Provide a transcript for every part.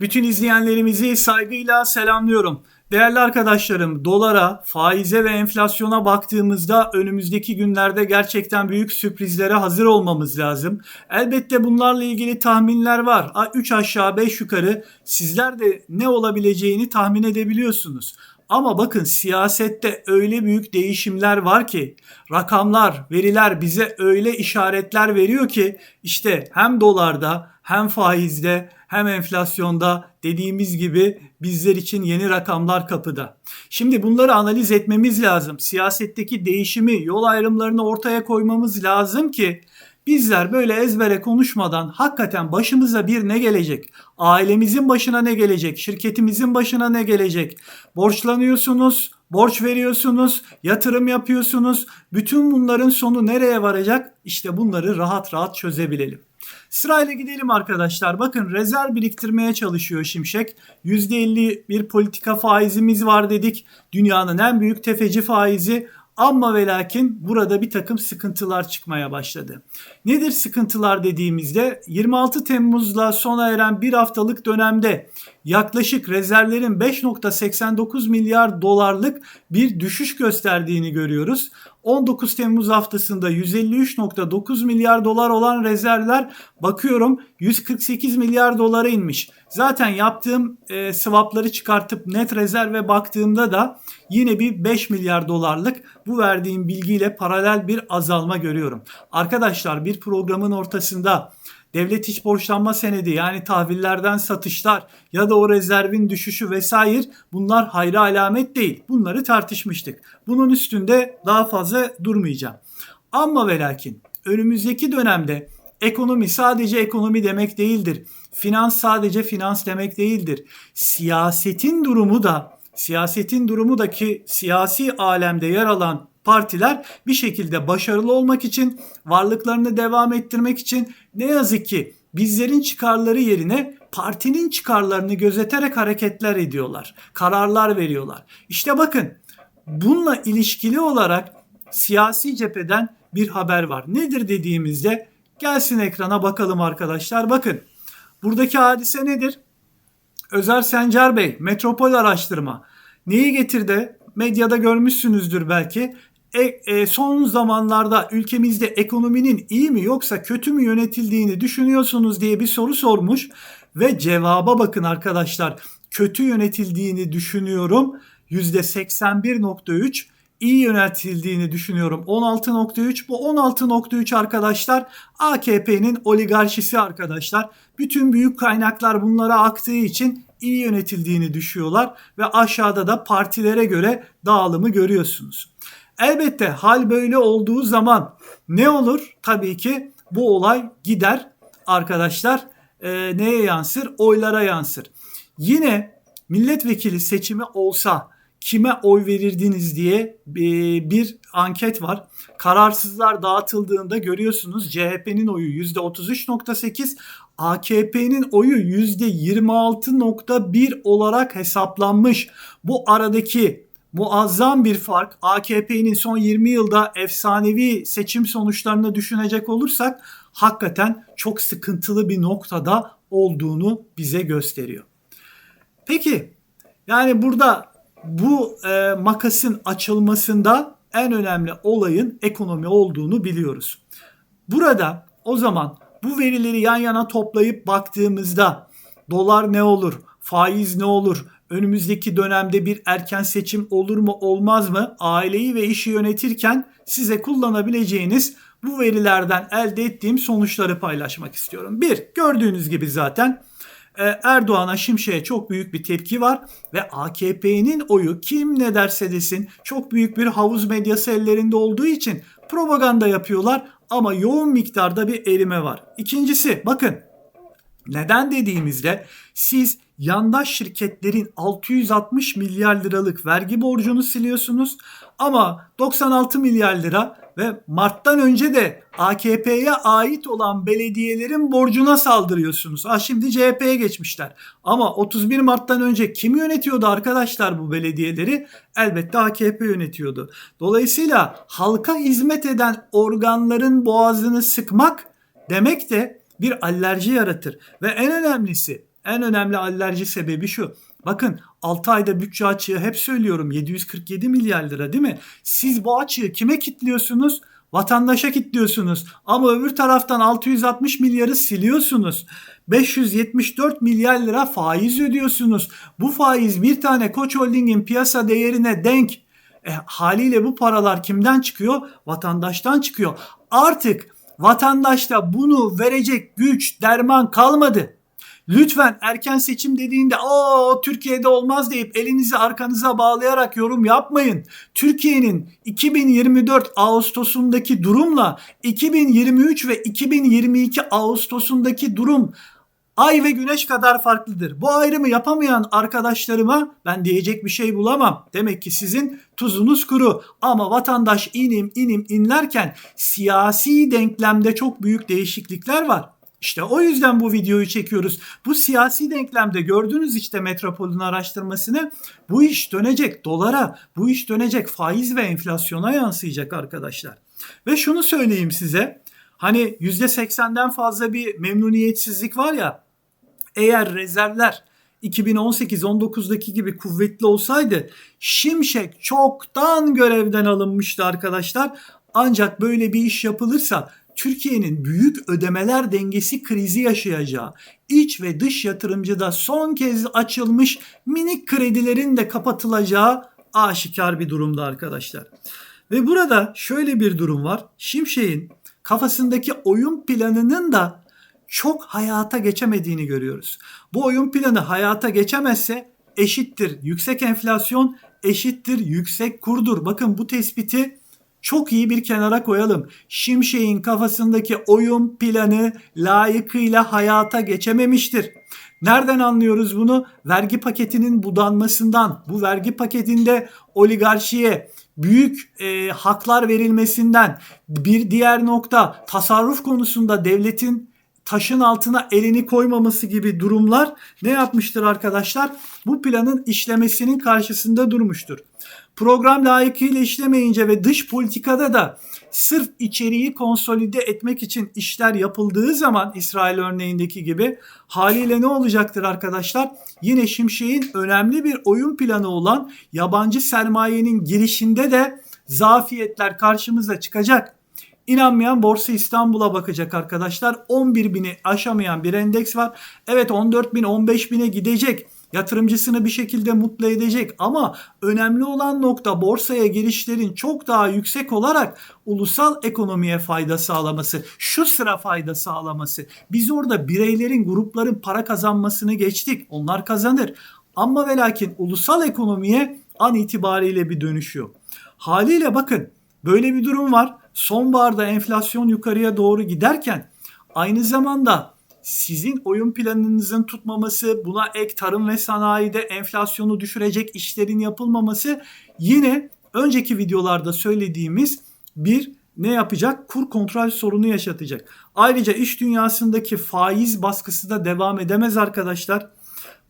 Bütün izleyenlerimizi saygıyla selamlıyorum. Değerli arkadaşlarım, dolara, faize ve enflasyona baktığımızda önümüzdeki günlerde gerçekten büyük sürprizlere hazır olmamız lazım. Elbette bunlarla ilgili tahminler var. 3 aşağı 5 yukarı sizler de ne olabileceğini tahmin edebiliyorsunuz. Ama bakın siyasette öyle büyük değişimler var ki rakamlar, veriler bize öyle işaretler veriyor ki işte hem dolarda hem faizde hem enflasyonda dediğimiz gibi bizler için yeni rakamlar kapıda. Şimdi bunları analiz etmemiz lazım. Siyasetteki değişimi, yol ayrımlarını ortaya koymamız lazım ki bizler böyle ezbere konuşmadan hakikaten başımıza bir ne gelecek? Ailemizin başına ne gelecek? Şirketimizin başına ne gelecek? Borçlanıyorsunuz, borç veriyorsunuz, yatırım yapıyorsunuz. Bütün bunların sonu nereye varacak? İşte bunları rahat rahat çözebilelim. Sırayla gidelim arkadaşlar. Bakın rezerv biriktirmeye çalışıyor Şimşek. %50 bir politika faizimiz var dedik. Dünyanın en büyük tefeci faizi. Ama ve lakin burada bir takım sıkıntılar çıkmaya başladı. Nedir sıkıntılar dediğimizde 26 Temmuz'la sona eren bir haftalık dönemde yaklaşık rezervlerin 5.89 milyar dolarlık bir düşüş gösterdiğini görüyoruz. 19 Temmuz haftasında 153.9 milyar dolar olan rezervler bakıyorum 148 milyar dolara inmiş. Zaten yaptığım e, swapları çıkartıp net rezerve baktığımda da yine bir 5 milyar dolarlık bu verdiğim bilgiyle paralel bir azalma görüyorum. Arkadaşlar bir programın ortasında devlet iç borçlanma senedi yani tahvillerden satışlar ya da o rezervin düşüşü vesaire bunlar hayra alamet değil. Bunları tartışmıştık. Bunun üstünde daha fazla durmayacağım. Ama ve lakin önümüzdeki dönemde ekonomi sadece ekonomi demek değildir. Finans sadece finans demek değildir. Siyasetin durumu da siyasetin durumu da ki siyasi alemde yer alan partiler bir şekilde başarılı olmak için, varlıklarını devam ettirmek için ne yazık ki bizlerin çıkarları yerine partinin çıkarlarını gözeterek hareketler ediyorlar. Kararlar veriyorlar. İşte bakın bununla ilişkili olarak siyasi cepheden bir haber var. Nedir dediğimizde gelsin ekrana bakalım arkadaşlar. Bakın buradaki hadise nedir? Özer Sencer Bey, Metropol Araştırma. Neyi getirdi? Medyada görmüşsünüzdür belki e, e, son zamanlarda ülkemizde ekonominin iyi mi yoksa kötü mü yönetildiğini düşünüyorsunuz diye bir soru sormuş ve cevaba bakın arkadaşlar. Kötü yönetildiğini düşünüyorum %81.3 iyi yönetildiğini düşünüyorum 16.3 bu 16.3 arkadaşlar AKP'nin oligarşisi arkadaşlar bütün büyük kaynaklar bunlara aktığı için iyi yönetildiğini düşüyorlar ve aşağıda da partilere göre dağılımı görüyorsunuz. Elbette hal böyle olduğu zaman ne olur? Tabii ki bu olay gider arkadaşlar e, neye yansır? Oylara yansır. Yine milletvekili seçimi olsa kime oy verirdiniz diye e, bir anket var. Kararsızlar dağıtıldığında görüyorsunuz CHP'nin oyu %33.8, AKP'nin oyu %26.1 olarak hesaplanmış. Bu aradaki muazzam bir fark. AKP'nin son 20 yılda efsanevi seçim sonuçlarını düşünecek olursak hakikaten çok sıkıntılı bir noktada olduğunu bize gösteriyor. Peki yani burada bu e, makasın açılmasında en önemli olayın ekonomi olduğunu biliyoruz. Burada o zaman bu verileri yan yana toplayıp baktığımızda dolar ne olur, faiz ne olur, önümüzdeki dönemde bir erken seçim olur mu olmaz mı? Aileyi ve işi yönetirken size kullanabileceğiniz bu verilerden elde ettiğim sonuçları paylaşmak istiyorum. Bir, gördüğünüz gibi zaten e, Erdoğan'a Şimşek'e çok büyük bir tepki var ve AKP'nin oyu kim ne derse desin çok büyük bir havuz medyası ellerinde olduğu için propaganda yapıyorlar ama yoğun miktarda bir erime var. İkincisi bakın neden dediğimizde siz yandaş şirketlerin 660 milyar liralık vergi borcunu siliyorsunuz ama 96 milyar lira ve Mart'tan önce de AKP'ye ait olan belediyelerin borcuna saldırıyorsunuz. Ha şimdi CHP'ye geçmişler. Ama 31 Mart'tan önce kim yönetiyordu arkadaşlar bu belediyeleri? Elbette AKP yönetiyordu. Dolayısıyla halka hizmet eden organların boğazını sıkmak demek de bir alerji yaratır. Ve en önemlisi en önemli alerji sebebi şu. Bakın 6 ayda bütçe açığı hep söylüyorum 747 milyar lira değil mi? Siz bu açığı kime kitliyorsunuz? Vatandaşa kitliyorsunuz. Ama öbür taraftan 660 milyarı siliyorsunuz. 574 milyar lira faiz ödüyorsunuz. Bu faiz bir tane Koç Holding'in piyasa değerine denk. E, haliyle bu paralar kimden çıkıyor? Vatandaştan çıkıyor. Artık vatandaşta bunu verecek güç, derman kalmadı. Lütfen erken seçim dediğinde o Türkiye'de olmaz deyip elinizi arkanıza bağlayarak yorum yapmayın. Türkiye'nin 2024 Ağustos'undaki durumla 2023 ve 2022 Ağustos'undaki durum ay ve güneş kadar farklıdır. Bu ayrımı yapamayan arkadaşlarıma ben diyecek bir şey bulamam. Demek ki sizin tuzunuz kuru ama vatandaş inim inim inlerken siyasi denklemde çok büyük değişiklikler var. İşte o yüzden bu videoyu çekiyoruz. Bu siyasi denklemde gördüğünüz işte metropolün araştırmasını bu iş dönecek dolara, bu iş dönecek faiz ve enflasyona yansıyacak arkadaşlar. Ve şunu söyleyeyim size. Hani %80'den fazla bir memnuniyetsizlik var ya. Eğer rezervler 2018-19'daki gibi kuvvetli olsaydı Şimşek çoktan görevden alınmıştı arkadaşlar. Ancak böyle bir iş yapılırsa Türkiye'nin büyük ödemeler dengesi krizi yaşayacağı, iç ve dış yatırımcıda son kez açılmış minik kredilerin de kapatılacağı aşikar bir durumda arkadaşlar. Ve burada şöyle bir durum var. Şimşek'in kafasındaki oyun planının da çok hayata geçemediğini görüyoruz. Bu oyun planı hayata geçemezse eşittir yüksek enflasyon, eşittir yüksek kurdur. Bakın bu tespiti çok iyi bir kenara koyalım. Şimşek'in kafasındaki oyun planı layıkıyla hayata geçememiştir. Nereden anlıyoruz bunu? Vergi paketinin budanmasından, bu vergi paketinde oligarşiye büyük e, haklar verilmesinden, bir diğer nokta tasarruf konusunda devletin taşın altına elini koymaması gibi durumlar ne yapmıştır arkadaşlar? Bu planın işlemesinin karşısında durmuştur. Program layıkıyla işlemeyince ve dış politikada da sırf içeriği konsolide etmek için işler yapıldığı zaman İsrail örneğindeki gibi haliyle ne olacaktır arkadaşlar? Yine Şimşek'in önemli bir oyun planı olan yabancı sermayenin girişinde de zafiyetler karşımıza çıkacak. İnanmayan Borsa İstanbul'a bakacak arkadaşlar. 11 bini aşamayan bir endeks var. Evet 14 bin 15 bine gidecek. Yatırımcısını bir şekilde mutlu edecek ama önemli olan nokta borsaya girişlerin çok daha yüksek olarak ulusal ekonomiye fayda sağlaması, şu sıra fayda sağlaması. Biz orada bireylerin, grupların para kazanmasını geçtik. Onlar kazanır. Ama ve lakin ulusal ekonomiye an itibariyle bir dönüşüyor. Haliyle bakın böyle bir durum var. Sonbaharda enflasyon yukarıya doğru giderken aynı zamanda sizin oyun planınızın tutmaması, buna ek tarım ve sanayide enflasyonu düşürecek işlerin yapılmaması yine önceki videolarda söylediğimiz bir ne yapacak? Kur kontrol sorunu yaşatacak. Ayrıca iş dünyasındaki faiz baskısı da devam edemez arkadaşlar.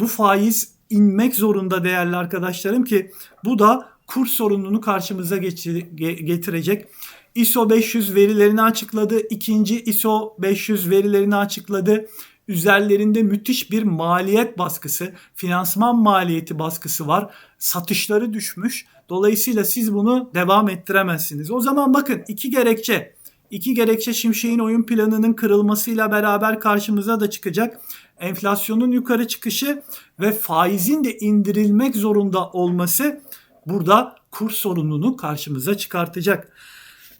Bu faiz inmek zorunda değerli arkadaşlarım ki bu da kur sorununu karşımıza getirecek. ISO 500 verilerini açıkladı. İkinci ISO 500 verilerini açıkladı. Üzerlerinde müthiş bir maliyet baskısı, finansman maliyeti baskısı var. Satışları düşmüş. Dolayısıyla siz bunu devam ettiremezsiniz. O zaman bakın iki gerekçe. İki gerekçe Şimşek'in oyun planının kırılmasıyla beraber karşımıza da çıkacak. Enflasyonun yukarı çıkışı ve faizin de indirilmek zorunda olması burada kur sorununu karşımıza çıkartacak.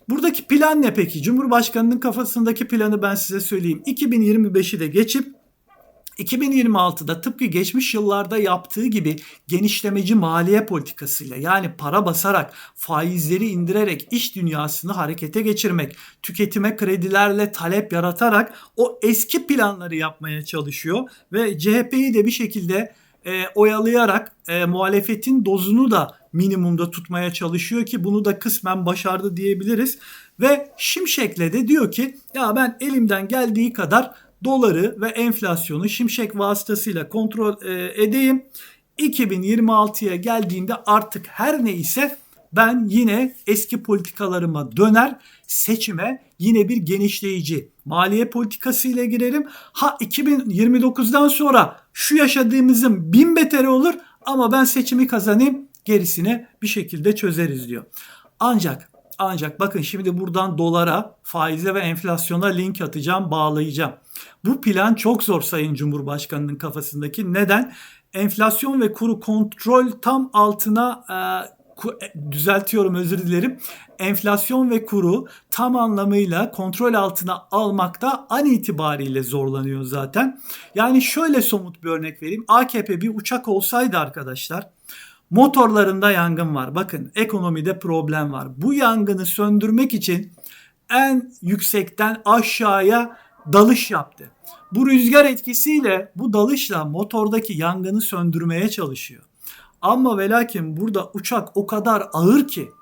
Buradaki plan ne peki? Cumhurbaşkanının kafasındaki planı ben size söyleyeyim. 2025'i de geçip 2026'da tıpkı geçmiş yıllarda yaptığı gibi genişlemeci maliye politikasıyla yani para basarak, faizleri indirerek iş dünyasını harekete geçirmek, tüketime kredilerle talep yaratarak o eski planları yapmaya çalışıyor ve CHP'yi de bir şekilde e, oyalayarak e, muhalefetin dozunu da minimumda tutmaya çalışıyor ki bunu da kısmen başardı diyebiliriz. Ve Şimşek'le de diyor ki ya ben elimden geldiği kadar doları ve enflasyonu Şimşek vasıtasıyla kontrol e, edeyim. 2026'ya geldiğinde artık her neyse ben yine eski politikalarıma döner seçime yine bir genişleyici maliye politikası ile girerim. Ha 2029'dan sonra şu yaşadığımızın bin beteri olur ama ben seçimi kazanayım gerisini bir şekilde çözeriz diyor. Ancak ancak bakın şimdi buradan dolara, faize ve enflasyona link atacağım, bağlayacağım. Bu plan çok zor Sayın Cumhurbaşkanı'nın kafasındaki. Neden? Enflasyon ve kuru kontrol tam altına e, düzeltiyorum özür dilerim. Enflasyon ve kuru tam anlamıyla kontrol altına almakta an itibariyle zorlanıyor zaten. Yani şöyle somut bir örnek vereyim. AKP bir uçak olsaydı arkadaşlar Motorlarında yangın var. Bakın ekonomide problem var. Bu yangını söndürmek için en yüksekten aşağıya dalış yaptı. Bu rüzgar etkisiyle bu dalışla motordaki yangını söndürmeye çalışıyor. Ama ve lakin burada uçak o kadar ağır ki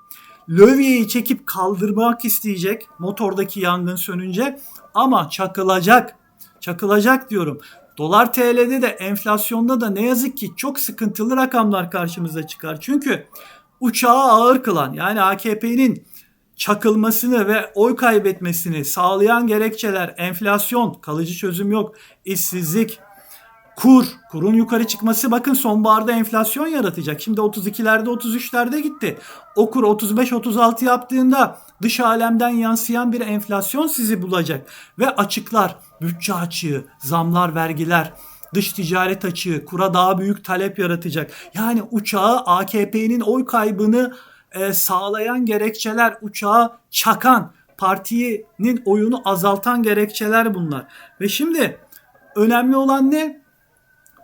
lövyeyi çekip kaldırmak isteyecek motordaki yangın sönünce ama çakılacak. Çakılacak diyorum. Dolar TL'de de enflasyonda da ne yazık ki çok sıkıntılı rakamlar karşımıza çıkar. Çünkü uçağı ağır kılan yani AKP'nin çakılmasını ve oy kaybetmesini sağlayan gerekçeler enflasyon, kalıcı çözüm yok, işsizlik, kur, kurun yukarı çıkması bakın sonbaharda enflasyon yaratacak. Şimdi 32'lerde 33'lerde gitti. O kur 35-36 yaptığında dış alemden yansıyan bir enflasyon sizi bulacak. Ve açıklar, bütçe açığı, zamlar, vergiler, dış ticaret açığı, kura daha büyük talep yaratacak. Yani uçağı AKP'nin oy kaybını e, sağlayan gerekçeler, uçağı çakan, partinin oyunu azaltan gerekçeler bunlar. Ve şimdi önemli olan ne?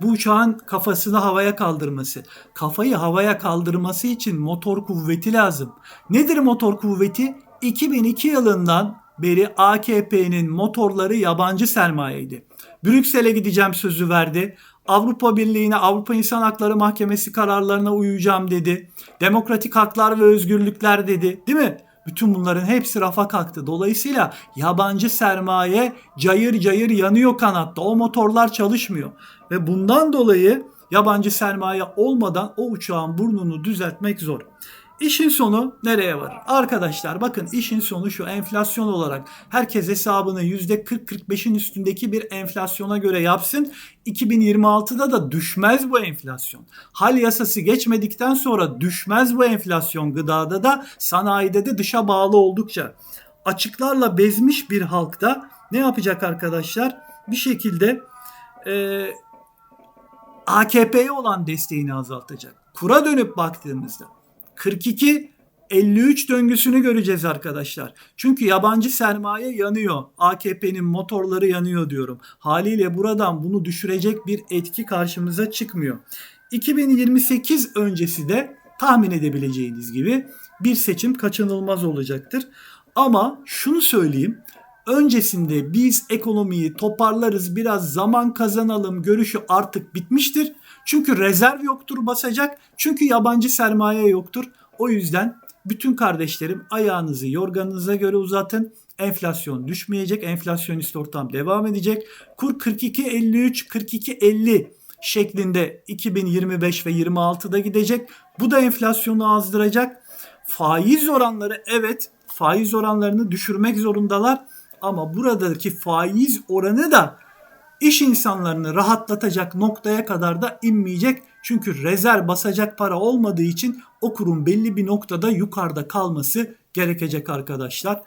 Bu uçağın kafasını havaya kaldırması. Kafayı havaya kaldırması için motor kuvveti lazım. Nedir motor kuvveti? 2002 yılından beri AKP'nin motorları yabancı sermayeydi. Brüksel'e gideceğim sözü verdi. Avrupa Birliği'ne, Avrupa İnsan Hakları Mahkemesi kararlarına uyacağım dedi. Demokratik haklar ve özgürlükler dedi. Değil mi? Bütün bunların hepsi rafa kalktı. Dolayısıyla yabancı sermaye cayır cayır yanıyor kanatta. O motorlar çalışmıyor. Ve bundan dolayı yabancı sermaye olmadan o uçağın burnunu düzeltmek zor. İşin sonu nereye var? Arkadaşlar bakın işin sonu şu enflasyon olarak herkes hesabını %40-45'in üstündeki bir enflasyona göre yapsın. 2026'da da düşmez bu enflasyon. Hal yasası geçmedikten sonra düşmez bu enflasyon gıdada da sanayide de dışa bağlı oldukça. Açıklarla bezmiş bir halkta ne yapacak arkadaşlar? Bir şekilde e, AKP'ye olan desteğini azaltacak. Kura dönüp baktığımızda 42 53 döngüsünü göreceğiz arkadaşlar. Çünkü yabancı sermaye yanıyor. AKP'nin motorları yanıyor diyorum. Haliyle buradan bunu düşürecek bir etki karşımıza çıkmıyor. 2028 öncesi de tahmin edebileceğiniz gibi bir seçim kaçınılmaz olacaktır. Ama şunu söyleyeyim. Öncesinde biz ekonomiyi toparlarız, biraz zaman kazanalım görüşü artık bitmiştir. Çünkü rezerv yoktur basacak. Çünkü yabancı sermaye yoktur. O yüzden bütün kardeşlerim ayağınızı yorganınıza göre uzatın. Enflasyon düşmeyecek. Enflasyonist ortam devam edecek. Kur 42.53, 42.50 şeklinde 2025 ve 26'da gidecek. Bu da enflasyonu azdıracak. Faiz oranları evet faiz oranlarını düşürmek zorundalar. Ama buradaki faiz oranı da iş insanlarını rahatlatacak noktaya kadar da inmeyecek. Çünkü rezerv basacak para olmadığı için o kurum belli bir noktada yukarıda kalması gerekecek arkadaşlar.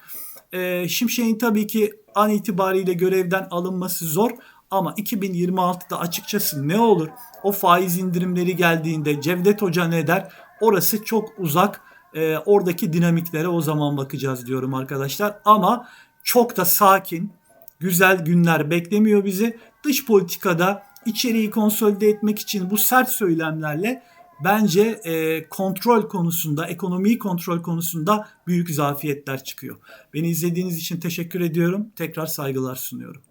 Ee, Şimşek'in tabii ki an itibariyle görevden alınması zor ama 2026'da açıkçası ne olur? O faiz indirimleri geldiğinde Cevdet Hoca ne der? Orası çok uzak. Ee, oradaki dinamiklere o zaman bakacağız diyorum arkadaşlar. Ama çok da sakin, güzel günler beklemiyor bizi. Dış politikada içeriği konsolide etmek için bu sert söylemlerle bence e, kontrol konusunda, ekonomiyi kontrol konusunda büyük zafiyetler çıkıyor. Beni izlediğiniz için teşekkür ediyorum. Tekrar saygılar sunuyorum.